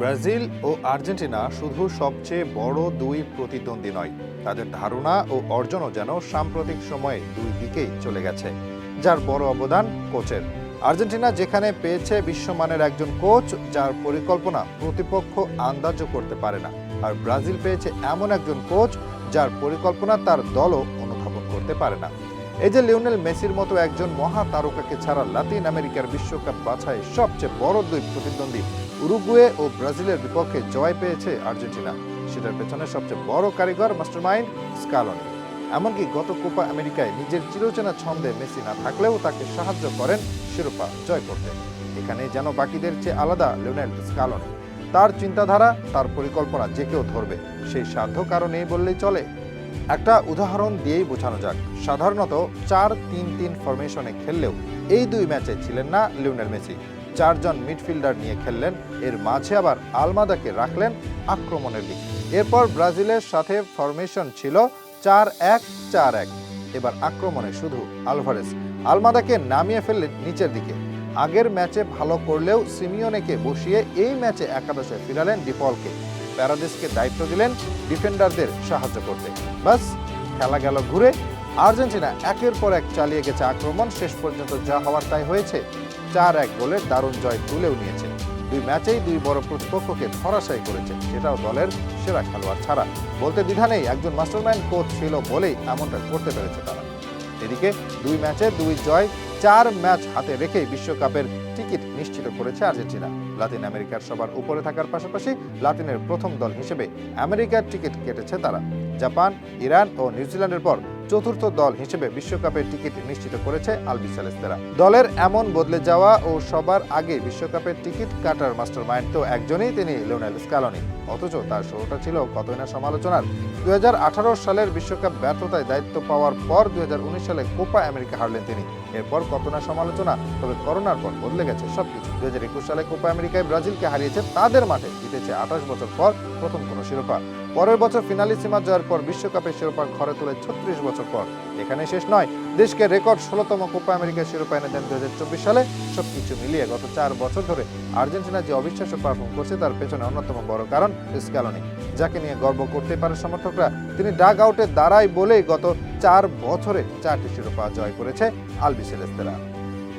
Brazil ও Argentina শুধু সবচেয়ে বড় দুই প্রতিদ্বন্দ্বী নয়, তাদের ধারণা ও অর্জনও যেন সাম্প্রতিক সময়ে দুই দিকেই চলে গেছে, যার বড় অবদান কোচের। আর্জেন্টিনা যেখানে পেয়েছে বিশ্বমানের একজন কোচ, যার পরিকল্পনা প্রতিপক্ষ আন্দাজও করতে পারে না, আর ব্রাজিল পেয়েছে এমন একজন কোচ, যার পরিকল্পনা তার দলও অনুধাবন করতে পারে না। এই যে লিওনেল মেসির মতো একজন মহা তারকাকে ছাড়া লাতিন আমেরিকার বিশ্বকাপ বাছাই সবচেয়ে বড় দুই প্রতিদ্বন্দ্বী উরুগুয়ে ও ব্রাজিলের বিপক্ষে জয় পেয়েছে আর্জেন্টিনা। সেটার পেছনে সবচেয়ে বড় কারিগর মাস্টারমাইন্ড স্কালনি। এমনকি গত কোপা আমেরিকায় নিজের চিরচেনা ছন্দে মেসি না থাকলেও তাকে সাহায্য করেন শিরোপা জয় করতে। এখানে যেন বাকিদের চেয়ে আলাদা লিওনেল স্কালনি। তার চিন্তাধারা, তার পরিকল্পনা যে কেউ ধরবে, সেই সাধ্য কারণ এই বললেই চলে। একটা উদাহরণ দিয়েই বোঝানো যাক। সাধারণত চার তিন তিন ফরমেশনে খেললেও এই দুই ম্যাচে ছিলেন না লিওনেল মেসি। চারজন মিডফিল্ডার নিয়ে খেললেন এর মাঝে আবার আলমাদাকে রাখলেন আক্রমণের দিক এরপর ব্রাজিলের সাথে ফরমেশন ছিল চার এক চার এক। এবার আক্রমণে শুধু আলভারেস আলমাদাকে নামিয়ে ফেললেন নিচের দিকে। আগের ম্যাচে ভালো করলেও সিমিওনেকে বসিয়ে এই ম্যাচে একাদশে ফিরালেন ডিপলকে। প্যারাদেসকে দায়িত্ব দিলেন ডিফেন্ডারদের সাহায্য করতে। বাস, খেলা গেল ঘুরে। আর্জেন্টিনা একের পর এক চালিয়ে গেছে আক্রমণ। শেষ পর্যন্ত যা হওয়ার তাই হয়েছে। চার এক গোলের দারুণ জয় তুলেও নিয়েছে। দুই ম্যাচেই দুই বড় প্রতিপক্ষকে ধরাশায়ী করেছে। সেটাও দলের সেরা খেলোয়াড় ছাড়া। বলতে দ্বিধা নেই, একজন মাস্টারমাইন্ড কোচ ছিল বলেই এমনটা করতে পেরেছে তারা। এদিকে দুই ম্যাচে দুই জয়, চার ম্যাচ হাতে রেখে বিশ্বকাপের টিকিট নিশ্চিত করেছে আর্জেন্টিনা। লাতিন আমেরিকার সবার উপরে থাকার পাশাপাশি লাতিনের প্রথম দল হিসেবে আমেরিকার টিকিট কেটেছে তারা। জাপান, ইরান ও নিউজিল্যান্ডের পর চতুর্থ দল হিসেবে বিশ্বকাপের টিকিট নিশ্চিত করেছে আলবিসেলেস্তেরা দলের এমন বদলে যাওয়া ও সবার আগে বিশ্বকাপের টিকিট কাটার মাস্টার মাইন্ড তো একজনই, তিনি লিওনেল স্ক্যালনি অথচ তার শুরুটা ছিল কতই না সমালোচনার। দুই হাজার আঠারো সালের বিশ্বকাপ ব্যর্থতায় দায়িত্ব পাওয়ার পর দুই হাজার উনিশ সালে কোপা আমেরিকা হারলেন তিনি। এরপর কত না সমালোচনা, তবে করোনার পর বদলে গেছে সবকিছু। দুই হাজার একুশ সালে কোপা আমেরিকায় ব্রাজিলকে হারিয়েছে তাদের মাঠে, জিতেছে আঠাশ বছর পর প্রথম কোনো শিরোপা। পরের বছর ফিনালি সীমা জয়ের পর বিশ্বকাপের শিরোপা ঘরে তুলে ছত্রিশ বছর পর। এখানে শেষ নয়, দেশকে রেকর্ড ষোলোতম কোপা আমেরিকার শিরোপা এনে দেন দুহাজার চব্বিশ সালে। সবকিছু মিলিয়ে গত চার বছর ধরে আর্জেন্টিনা যে অবিশ্বাস্য পারফর্ম করছে, তার পেছনে অন্যতম বড় কারণ স্ক্যালনি। যাকে নিয়ে গর্ব করতে পারে সমর্থকরা, তিনি ডাগ আউটে দাঁড়ায় বলেই গত চার বছরে চারটি শিরোপা জয় করেছে আলবিসেলেস্তেরা